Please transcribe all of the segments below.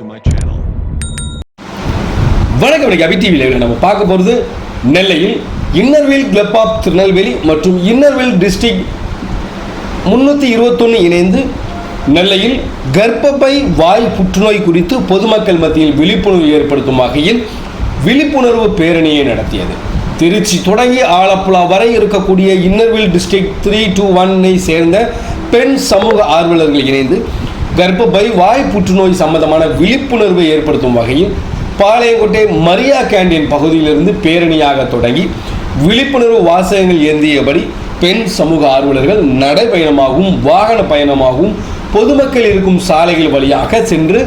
to my channel. வணக்கம் வணக்கம் அபி டிவியில் நம்ம பார்க்க போகிறது நெல்லையில் இன்னர்வில் கிளப் ஆஃப் திருநெல்வேலி மற்றும் இன்னர்வில் டிஸ்ட்ரிக்ட் முந்நூற்றி இருபத்தொன்று இணைந்து நெல்லையில் கர்ப்பப்பை வாய் புற்றுநோய் குறித்து பொதுமக்கள் மத்தியில் விழிப்புணர்வு ஏற்படுத்தும் வகையில் விழிப்புணர்வு பேரணியை நடத்தியது திருச்சி தொடங்கி ஆலப்புழா வரை இருக்கக்கூடிய இன்னர்வில் டிஸ்ட்ரிக்ட் த்ரீ டூ ஒன்னை சேர்ந்த பெண் சமூக ஆர்வலர்கள் இணைந்து கர்ப்பப்பை வாய் புற்றுநோய் சம்பந்தமான விழிப்புணர்வை ஏற்படுத்தும் வகையில் பாளையங்கோட்டை மரியா கேண்டீன் பகுதியிலிருந்து பேரணியாக தொடங்கி விழிப்புணர்வு வாசகங்கள் ஏந்தியபடி பெண் சமூக ஆர்வலர்கள் நடைபயணமாகவும் வாகன பயணமாகவும் பொதுமக்கள் இருக்கும் சாலைகள் வழியாக சென்று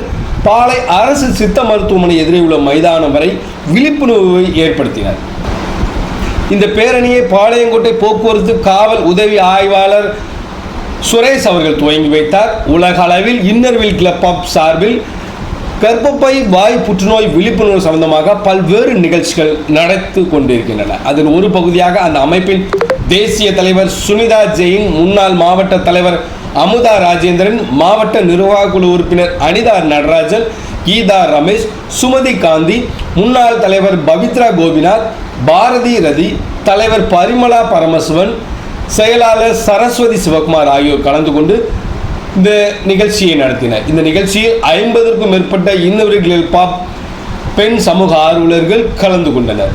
பாளை அரசு சித்த மருத்துவமனை எதிரே உள்ள மைதானம் வரை விழிப்புணர்வை ஏற்படுத்தினர். இந்த பேரணியை பாளையங்கோட்டை போக்குவரத்து காவல் உதவி ஆய்வாளர் சுரேஷ் அவர்கள் துவங்கி வைத்தார். உலக அளவில் இன்னர்வில் கிளப் ஆஃப் சார்பில் கர்ப்பப்பை வாய் புற்றுநோய் விழிப்புணர்வு சம்பந்தமாக பல்வேறு நிகழ்ச்சிகள் நடத்து கொண்டிருக்கின்றன. அதன் ஒரு பகுதியாக அந்த அமைப்பின் தேசிய தலைவர் சுனிதா ஜெயின் முன்னாள் மாவட்ட தலைவர் அமுதா ராஜேந்திரன் மாவட்ட நிர்வாக குழு உறுப்பினர் அனிதா நடராஜன் கீதா ரமேஷ் சுமதி காந்தி முன்னாள் தலைவர் பவித்ரா கோபிநாத் பாரதி ரதி தலைவர் பரிமளா பரமசிவன் செயலாளர் சரஸ்வதி சிவகுமார் ஆகியோர் கலந்து கொண்டு இந்த நிகழ்ச்சியை நடத்தினர். இந்த நிகழ்ச்சியில் ஐம்பதற்கும் மேற்பட்ட இன்னவர்கள் பாப் பெண் சமூக ஆர்வலர்கள் கலந்து கொண்டனர்.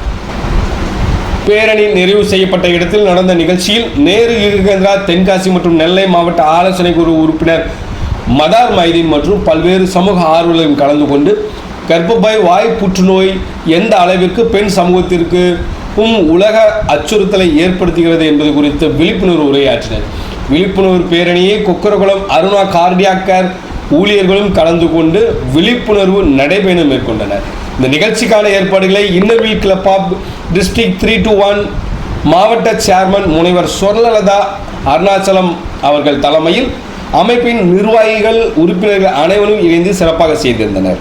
பேரணி நிறைவு செய்யப்பட்ட இடத்தில் நடந்த நிகழ்ச்சியில் நேரு யுகேந்திரா தென்காசி மற்றும் நெல்லை மாவட்ட ஆலோசனை குழு உறுப்பினர் மதார் மைதீன் மற்றும் பல்வேறு சமூக ஆர்வலர்கள் கலந்து கொண்டு கர்ப்பப்பை வாய் புற்றுநோய் எந்த அளவிற்கு பெண் சமூகத்திற்கு உலக அச்சுறுத்தலை ஏற்படுத்துகிறது என்பது குறித்து விழிப்புணர்வு உரையாற்றினர். விழிப்புணர்வு பேரணியை கொக்கரகுளம் அருணா கார்டியாக்கர் ஊழியர்களும் கலந்து கொண்டு விழிப்புணர்வு நடைபயணம் மேற்கொண்டனர். இந்த நிகழ்ச்சிக்கான ஏற்பாடுகளை Inner Wheel club of district three two one மாவட்ட சேர்மன் முனைவர் சொர்ணலதா அருணாச்சலம் அவர்கள் தலைமையில் அமைப்பின் நிர்வாகிகள் உறுப்பினர்கள் அனைவரும் இணைந்து சிறப்பாக செய்திருந்தனர்.